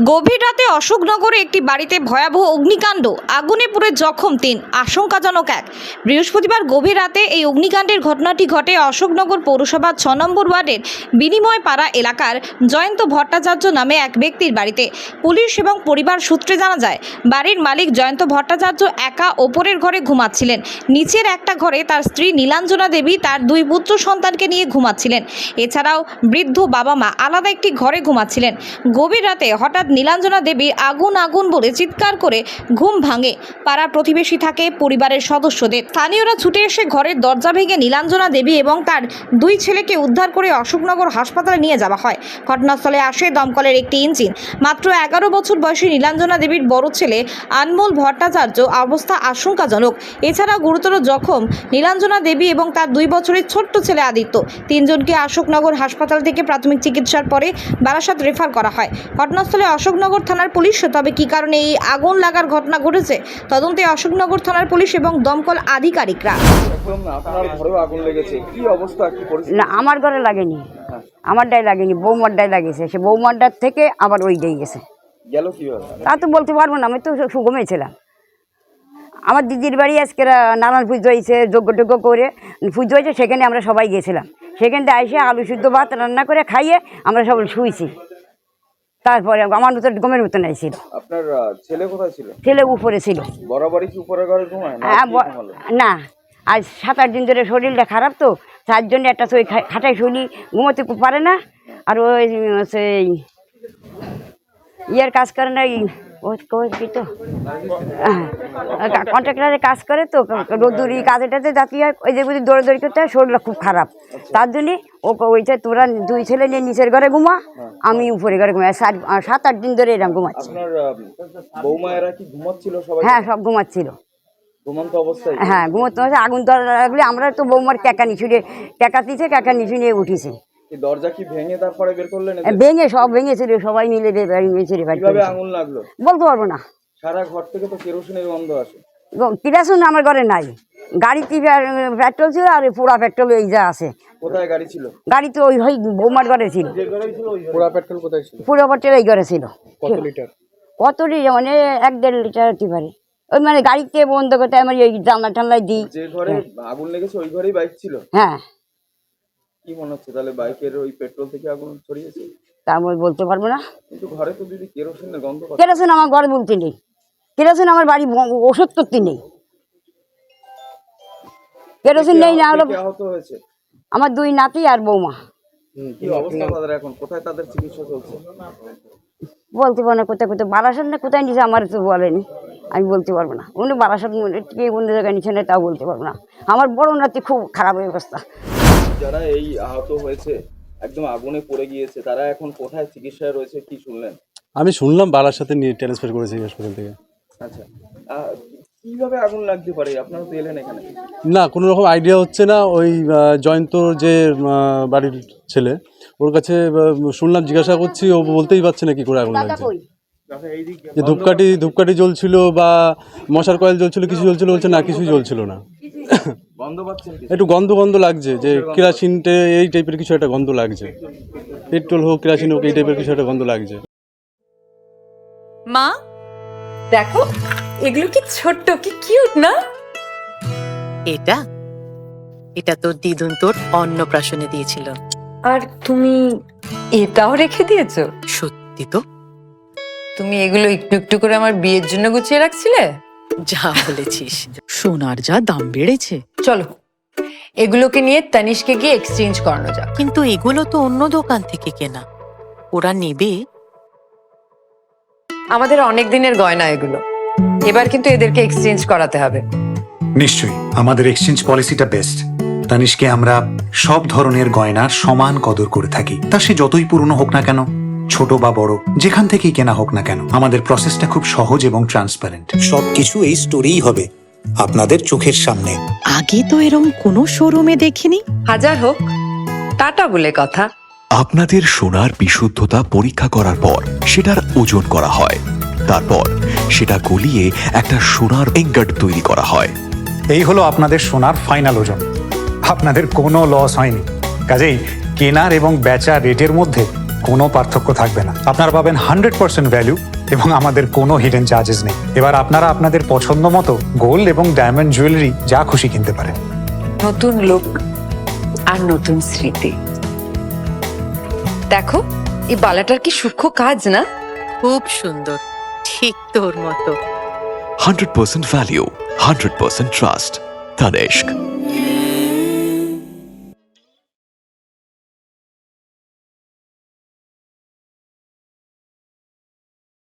গভীর রাতে অশোকনগরে একটি বাড়িতে ভয়াবহ অগ্নিকাণ্ড। আগুনে পুড়ে জখম তিন। আশঙ্কাজনক এক। বৃহস্পতিবার গভীর রাতে এই অগ্নিকাণ্ডের ঘটনাটি ঘটে অশোকনগর পৌরসভার ছ নম্বর ওয়ার্ডের বিনিময় পাড়া এলাকার জয়ন্ত ভট্টাচার্য নামে এক ব্যক্তির বাড়িতে। পুলিশ এবং পরিবার সূত্রে জানা যায়, বাড়ির মালিক জয়ন্ত ভট্টাচার্য একা ওপরের ঘরে ঘুমাচ্ছিলেন। নিচের একটা ঘরে তার স্ত্রী নীলাঞ্জনা দেবী তার দুই পুত্র সন্তানকে নিয়ে ঘুমাচ্ছিলেন। এছাড়াও বৃদ্ধ বাবা মা আলাদা একটি ঘরে ঘুমাচ্ছিলেন। গভীর রাতে হঠাৎ নীলাঞ্জনা দেবী আগুন আগুন বলে চিৎকার করে ঘুম ভাঙে। পাড়া প্রতিবেশী থাকে পরিবারের সদস্যদের। স্থানীয়রা ছুটে এসে ঘরের দরজা ভেঙে নীলাঞ্জনা দেবী এবং তার দুই ছেলেকে উদ্ধার করে অশোকনগর হাসপাতালে নিয়ে যাওয়া হয়। ঘটনাস্থলে আসে দমকলের একটি ইঞ্জিন। মাত্র এগারো বছর বয়সী নীলাঞ্জনা দেবীর বড় ছেলে আনমোল ভট্টাচার্য অবস্থা আশঙ্কাজনক। এছাড়া গুরুতর জখম নীলাঞ্জনা দেবী এবং তার দুই বছরের ছোট্ট ছেলে আদিত্য। তিনজনকে অশোকনগর হাসপাতাল থেকে প্রাথমিক চিকিৎসার পরে বারাসাত রেফার করা হয়। ঘটনাস্থলে অশোকনগর থানার পুলিশ তবে কী কারণে এই আগুন লাগার ঘটনা ঘটেছে? তদন্তে অশোকনগর থানার পুলিশ এবং দমকল আধিকারিকরা। একদম আপনার ঘরেও আগুন লেগেছে কি অবস্থা কি পরিস্থিতি? না আমার ঘরে লাগেনি। আমারটাই লাগেনি বৌমারটাই লাগিয়েছে সে বৌমারটার থেকে আবার ওই ওইটাই গেছে। তা তো বলতে পারব না আমি তো সুগমে ছিলাম আমার দিদির বাড়ি আজকে নানান পুজো হয়েছে যজ্ঞ টজ্ঞ করে। পুজো হয়েছে সেখানে আমরা সবাই গেছিলাম। সেখানটা এসে আলু সিদ্ধ ভাত রান্না করে খাইয়ে আমরা সব শুয়েছি তারপরে আমার মতো গমের মতন ছিল আপনার ছেলে কোথায় ছিল? ছেলে উপরে ছিল। বরাবরই কি উপরে ঘরে ঘুমায় না হ্যাঁ আজ সাত আট দিন ধরে শরীরটা খারাপ তো তার জন্য একটা তো ওই খাটায় শুনি ঘুমোতে পারে না। আর ওই সেই ইয়ের কাজ করে না তো কন্ট্রাক্টারে কাজ করে তো রোদুরি কাজে টাজে জাতি হয় ওই যে বুঝি দৌড়াদৌড়ি করতে হয় শরীরটা খুব খারাপ। তার জন্যে ও ওইটা তোরা দুই ছেলে নিয়ে নিচের ঘরে ঘুমা আমি উপরে ঘরে ঘুমাই। সাত সাত আট দিন ধরে এরকম ঘুমাচ্ছি। ঘুমাচ্ছিল হ্যাঁ সব ঘুমাচ্ছিল। ঘুমন্ত অবস্থায়? হ্যাঁ ঘুমোতে আগুন ধরা লাগলে আমরা তো বৌমার ক্যাকা নিচু নিয়ে ক্যাকা দিছে ক্যাকা নিচু নিয়ে উঠিছে দরজা কি ভেঙে তারপরে বের করলেন ভেঙে সব ভেঙেছিল সবাই মিলে কীভাবে। লাগল? বলতে পারব না। সারা ঘর থেকে তো কেরোসিনের গন্ধ আসে। কিরাসুন আমার ঘরে নাই। গাড়িতে পেট্রোল ছিল আর পোড়া পেট্রোল এই যা আছে। কোথায় গাড়ি ছিল? গাড়িতে ওই ওই বৌমার ঘরে ছিল। পোড়া পেট্রোল কোথায় ছিল? পুরো পেট্রোল এই ঘরে ছিল। কত লিটার? কত লিটার? মানে এক দেড় লিটার হতে পারে। ওই মানে গাড়িতে বন্ধ করতে আমি ওই জানলা দিই। যে ঘরে আগুন লেগেছে ওই ঘরেই বাইক ছিল? হ্যাঁ। কি মনে হচ্ছে? তাহলে বাইকের ওই পেট্রোল থেকে আগুন ছড়িয়েছে? তা আমি বলতে পারব না। কিন্তু ঘরে তো দিদি কেরোসিনের গন্ধ পাচ্ছে। কেরোসিন আমার ঘরে বলতে নেই। কেরোসিন আমার বাড়ি ব- ওষুধ করতে নেই। কেরোসিন নেই না হলো কে আহত হয়েছে? আমার দুই নাতি আর বৌমা। কি অবস্থা তাদের এখন? কোথায় তাদের চিকিৎসা চলছে? বলতে পারব না কোথায় কোথায় বারাসাত না কোথায় নিছে আমার তো বলেনি। আমি বলতে পারব না। উনি বারাসাত কে কোন জায়গায় নিচ্ছে না তাও বলতে পারব না। আমার বড় নাতি খুব খারাপ অবস্থা। যারা এই আহত হয়েছে একদম আগুনে পড়ে গিয়েছে তারা এখন কোথায় চিকিৎসায় রয়েছে কি শুনলেন? আমি শুনলাম বালার সাথে নিয়ে ট্রান্সফার করেছি হাসপাতাল থেকে। আচ্ছা কীভাবে আগুন লাগতে পারে? আপনারা তো এলেন এখানে। না কোনো রকম আইডিয়া হচ্ছে না। ওই জয়ন্তর যে বাড়ির ছেলে ওর কাছে শুনলাম জিজ্ঞাসা করছি ও বলতেই পারছে না কি করে আগুন লাগছে। যে ধূপকাঠি ধূপকাঠি জ্বলছিল বা মশার কয়েল জ্বলছিল কিছু জ্বলছিল বলছে না। কিছুই জ্বলছিল না। একটু গন্ধ গন্ধ লাগছে যে কেরাসিনটে এই টাইপের কিছু একটা গন্ধ লাগছে। পেট্রোল হোক কেরাসিন হোক এই টাইপের কিছু একটা গন্ধ লাগছে। মা দেখো এগুলো কি ছোট্ট কি কিউট না? এটা এটা তোর দিদুন তোর অন্নপ্রাশনে দিয়েছিল। আর তুমি এটাও রেখে দিয়েছ? সত্যি তো। তুমি এগুলো একটু একটু করে আমার বিয়ের জন্য গুছিয়ে রাখছিলে? যা বলেছিস। সোনার যা দাম বেড়েছে। চলো এগুলোকে নিয়ে তানিশকে গিয়ে এক্সচেঞ্জ করানো যাক। কিন্তু এগুলো তো অন্য দোকান থেকে কেনা। ওরা নেবে। আমাদের অনেক দিনের গয়না এগুলো। এবার কিন্তু এদেরকে এক্সচেঞ্জ করাতে হবে। নিশ্চয়ই আমাদের এক্সচেঞ্জ পলিসিটা বেস্ট তানিশকে আমরা সব ধরনের গয়নার সমান কদর করে থাকি। তা সে যতই পুরনো হোক না কেন। ছোট বা বড় যেখান থেকেই কেনা হোক না কেন আমাদের প্রসেসটা খুব সহজ এবং ট্রান্সপারেন্ট সবকিছু এই স্টোরেই হবে আপনাদের চোখের সামনে। আগে তো এরম কোনো শোরুমে দেখিনি। হাজার হোক টাটা বলে কথা। আপনাদের সোনার বিশুদ্ধতা পরীক্ষা করার পর সেটার ওজন করা হয়। তারপর সেটা গলিয়ে একটা সোনার এঙ্গাট তৈরি করা হয়। এই হলো আপনাদের সোনার ফাইনাল ওজন। আপনাদের কোনো লস হয়নি। কাজেই কেনার এবং বেচা রেটের মধ্যে কোনো পার্থক্য থাকবে না। আপনারা পাবেন হান্ড্রেড পার্সেন্ট ভ্যালু এবং আমাদের কোনো হিডেন চার্জেস নেই। এবার আপনারা আপনাদের পছন্দ মতো গোল্ড এবং ডায়মন্ড জুয়েলারি যা খুশি কিনতে পারেন। নতুন লোক আর নতুন স্মৃতি। দেখো এই বালাটার কি সূক্ষ্ম কাজ না? খুব সুন্দর ঠিক তোর মতো। Hundred percent value hundred percent trust Tanishq